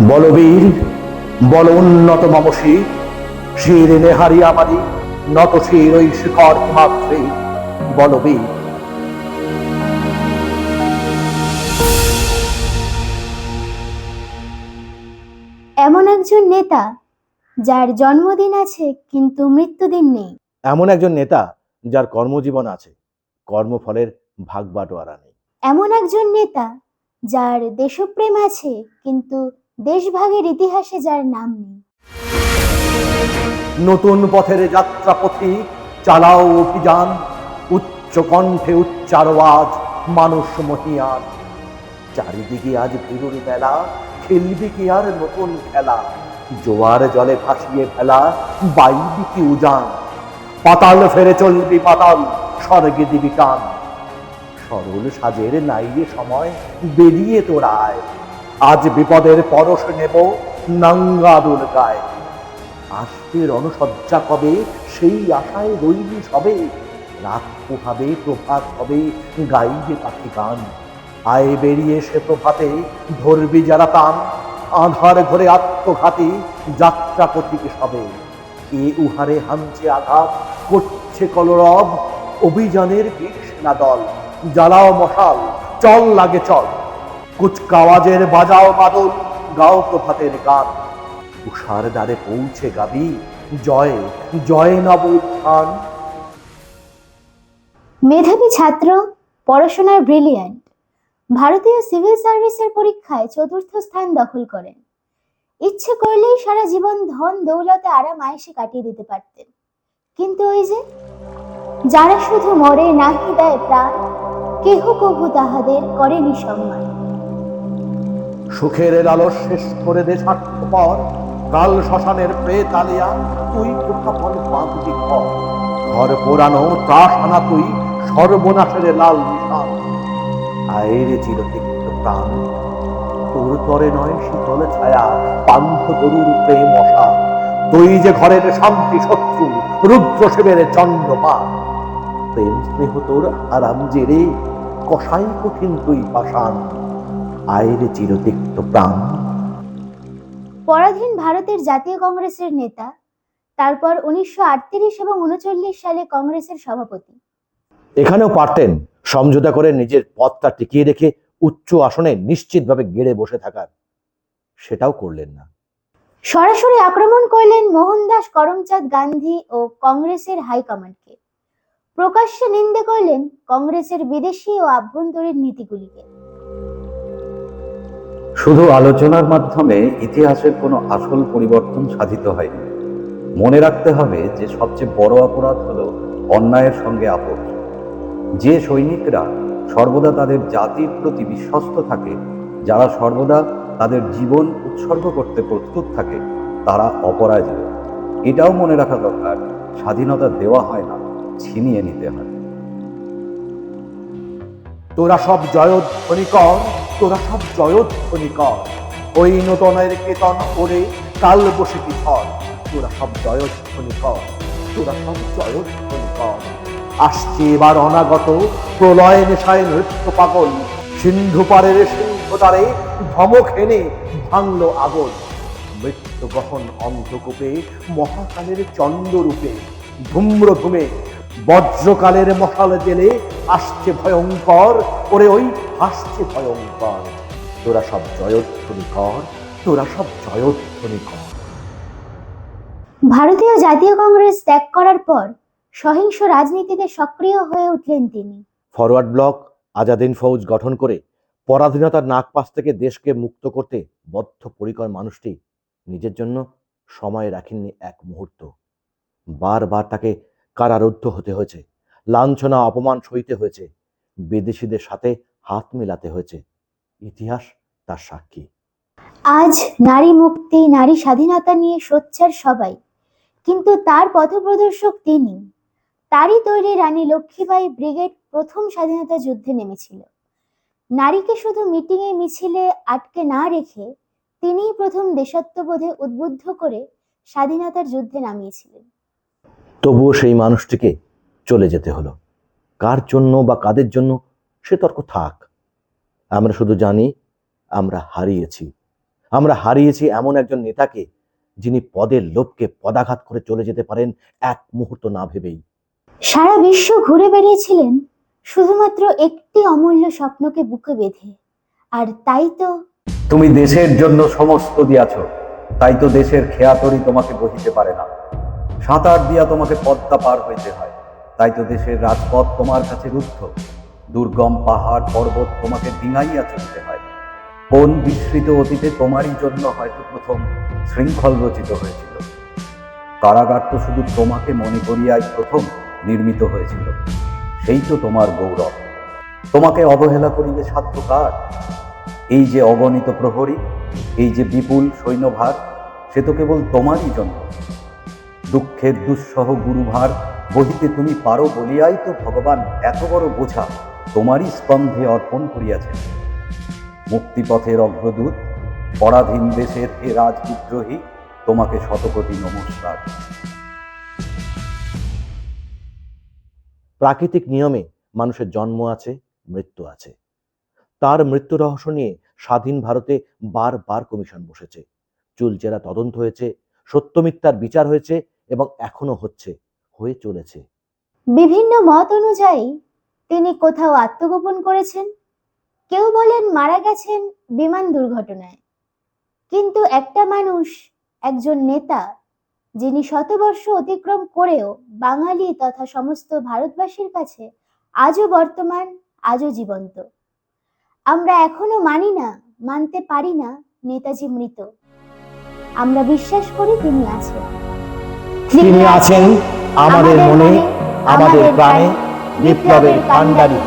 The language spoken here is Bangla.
বলবীর বল উন্নত মম শির শির নেহারি আমারি নত শির ওই শিখর মাত্রে বলবীর। এমন একজন নেতা যার জন্মদিন আছে কিন্তু মৃত্যুদিন নেই। এমন একজন নেতা যার কর্মজীবন আছে কর্মফলের ভাগ বাটোয়ারা নেই। এমন একজন নেতা যার দেশপ্রেম আছে কিন্তু দেশভাগের ইতিহাসে যার নাম নেই। নতুন পথের যাত্রাপথি চালাও অভিযান, উচ্চ কণ্ঠে উচ্চার আজ মানুষ মহিয়ান চারিদিকে আজ ভিড়ুর বেলা খেলবি কি আর নতুন খেলা? জোয়ার জলে ভাসিয়ে ফেলা, বাইবি কি উজান? পাতাল ফেরে চলবি পাতাল, স্বর্গে দিবি কান সরল সাজের নাইরে সময়, বেরিয়ে তোরায় আজ বিপদের পরশ নেব নাঙ্গা দুর্গায় আসবে রণসজ্জা কবে, সেই আশায় রইলি সবে। রাত পোহাবে, প্রভাত হবে, গাইবে পাখি গান। আয় বেরিয়ে সে প্রভাতে, ধরবি যারা তান আধার ঘরে আত্মঘাতী, যাত্রা পথিকে সবে। এ উহারে হানছে আঘাত, করছে কলরব, অভিযানের বীর সেনা দল। জ্বালাও মশাল, চল লাগে চল। কুচকাওয়াজের বাজাও গাও প্রভাতের গান। দ্বারে পৌঁছে গাবি, জয় জয় নব উত্থান মেধাবী ছাত্র, পড়াশোনার ব্রিলিয়ান্ট ভারতীয় সিভিল সার্ভিসের পরীক্ষায় চতুর্থ স্থান দখল করেন। ইচ্ছে করলেই সারা জীবন ধন, দৌলতে, আরাম আয়েসে কাটিয়ে দিতে পারতেন। কিন্তু ওই যে, যারা শুধু মরে নাহি দেয় প্রাণ, কেহ কভু তাহাদের করেনি সম্মান। সুখের লালস শেষ করে দে স্বার্থপর। কাল শ্মশানের প্রেত আলিয়া তুই কোথাপন বাঁধবি ঘর। ঘর পোড়ানো, ত্রাস আনা তুই সর্বনাশের লাল নিশান। আয়ের চিরতিক্ত প্রাণ, তোর তরে নয় শীতল ছায়া পান্থ তরুর প্রেম মশা তুই যে ঘরের শান্তি শত্রু, রুদ্র শিবের চন্দ্রমা প্রেম স্নেহ তোর আরাম জেরে, কষাই কঠিন তুই পাষাণ। আয়ের চিরতিক্ত প্রাণ। পরাধীন ভারতের জাতীয় কংগ্রেসের নেতা তারপর উনিশশো আটত্রিশ এবং উনচল্লিশ সালে কংগ্রেসের সভাপতি। এখানেও পারতেন সমঝোতা করে নিজের পথটা টিকিয়ে রেখে উচ্চ আসনে নিশ্চিতভাবে গেড়ে বসে থাকার। সেটাও করলেন না। সরাসরি আক্রমণ করলেন মোহনদাস করমচাঁদ গান্ধী ও কংগ্রেসের হাইকমান্ডকে। প্রকাশ্যে নিন্দে করলেন কংগ্রেসের বিদেশি ও আভ্যন্তরীণ নীতিগুলিকে। শুধু আলোচনার মাধ্যমে ইতিহাসের কোনো আসল পরিবর্তন সাধিত হয়নি। মনে রাখতে হবে যে সবচেয়ে বড় অপরাধ হল অন্যায়ের সঙ্গে আপোষ। যে সৈনিকরা সর্বদা তাদের জাতির প্রতি বিশ্বস্ত থাকে, যারা সর্বদা তাদের জীবন উৎসর্গ করতে প্রস্তুত থাকে, তারা অপরাজিত এটাও মনে রাখা দরকার, স্বাধীনতা দেওয়া হয় না, ছিনিয়ে নিতে হয়। তোরা সব জয়ধ্বনি কর তোরা সব জয়ধ্বনি কর ওই নূতনের কেতন ওরে কাল বসে কি ধর তোরা সব জয়ধ্বনি কর তোরা সব জয়ধ্বনি কর আসছে এবার অনাগত প্রলয় নেশায় নৃত্য পাগল। সিন্ধু পারের সিন্ধু দ্বারে ধমক এনে ভাঙলো আগল। মৃত্যু গহন অন্ধকূপে, মহাকালের চন্দ্ররূপে ধূম্র ধুমে বজ্রকালের মশাল জেলে আসছে ভয়ঙ্কর ওরে ওই আসছে ভয়ঙ্কর। তোরা সব জয়ধ্বনি কর তোরা সব জয়ধ্বনি কর। ভারতীয় জাতীয় কংগ্রেস ত্যাগ করার পর সহিংস রাজনীতিতে সক্রিয় হয়ে উঠলেন তিনি। ফরওয়ার্ড ব্লক আজাদিন ফৌজ গঠন করে পরাধীনতার নাগপাশ থেকে দেশকে মুক্ত করতে বদ্ধপরিকর মানুষটি নিজের জন্য সময় রাখেননি এক মুহূর্ত। বারবার তাকে কারারুদ্ধ হতে হয়েছে, লাঞ্ছনা, অপমান সইতে হয়েছে, বিদেশিদের সাথে হাত মেলাতে হয়েছে। ইতিহাস তার সাক্ষী। আজ নারী মুক্তি, নারী স্বাধীনতা নিয়ে সোচ্চার সবাই, কিন্তু তার পথপ্রদর্শক তিনি। তারই তৈরি রানী লক্ষ্মীবাই ব্রিগেড প্রথম স্বাধীনতা যুদ্ধে নেমেছিল। নারীকে শুধু মিটিংয়ে মিছিলে আটকে না রেখে তিনিই প্রথম দেশাত্মবোধে উদ্বুদ্ধ করে স্বাধীনতার যুদ্ধে নামিয়েছিলেন। তবুও সেই মানুষটিকে চলে যেতে হলো। কার জন্য বা কাদের জন্য সে তর্ক থাক। আমরা শুধু জানি আমরা হারিয়েছি। আমরা হারিয়েছি এমন একজন নেতাকে যিনি পদের লোভকে পদাঘাত করে চলে যেতে পারেন এক মুহূর্ত না ভেবেই। সারা বিশ্ব ঘুরে বেরিয়েছিলেন শুধুমাত্র একটি অমূল্য স্বপ্নকে বুকে বেঁধে। আর তাই তো তুমি দেশের জন্য সমস্ত দিয়াছ তাই তো দেশের খেয়াতরি তোমাকে বহিতে পারে না। সাঁতার দিয়া তোমাকে পদ্মা পার হইতে হয়। তাই তো দেশের রাজপথ তোমার কাছে রুদ্ধ। দুর্গম পাহাড় পর্বত তোমাকে ডিঙাইয়া চলতে হয়। কোন বিস্মৃত অতীতে তোমারই জন্য হয়তো প্রথম শৃঙ্খল রচিত হয়েছিল। কারাগার তো শুধু তোমাকে মনে করিয়াই প্রথম নির্মিত হয়েছিল। সেই তো তোমার গৌরব। তোমাকে অবহেলা করিবে সাধ্য কার? এই যে অগণিত প্রহরী, এই যে বিপুল সৈন্যভার, সে তো কেবল তোমারই জন্য। দুঃখের দুঃসহ গুরুভার, বহিতে তুমি পারো বলিয়াই তো ভগবান এত বড় বোঝা, তোমারই স্কন্ধে অর্পণ করিয়াছেন। মুক্তিপথের অগ্রদূত, পরাধীন দেশের হে রাজবিদ্রোহী, তোমাকে শতকোটি নমস্কার। প্রাকৃতিক নিয়মে মানুষের জন্ম আছে, মৃত্যু আছে। তার মৃত্যু রহস্য নিয়ে স্বাধীন ভারতে বারবার কমিশন বসেছে। চুলচেরা তদন্ত হয়েছে, সত্যমিথ্যার বিচার হয়েছে এবং এখনও হচ্ছে, হয়ে চলেছে। বিভিন্ন মত অনুযায়ী, তিনি কোথাও আত্মগোপন করেছেন। কেউ বলেন মারা গেছেন বিমান দুর্ঘটনায়। কিন্তু একটা মানুষ, একজন নেতা, যিনি শতবর্ষ অতিক্রম করেও বাঙালি তথা সমস্ত ভারতবাসীর কাছে আজও বর্তমান, আজও জীবন্ত। আমরা এখনও মানি না, মানতে পারি না নেতাজি মৃত। আমরা বিশ্বাস করি তিনি আছেন। তিনি আছেন আমাদের মনে আমাদের প্রাণে বিপ্লবের কাণ্ডারি।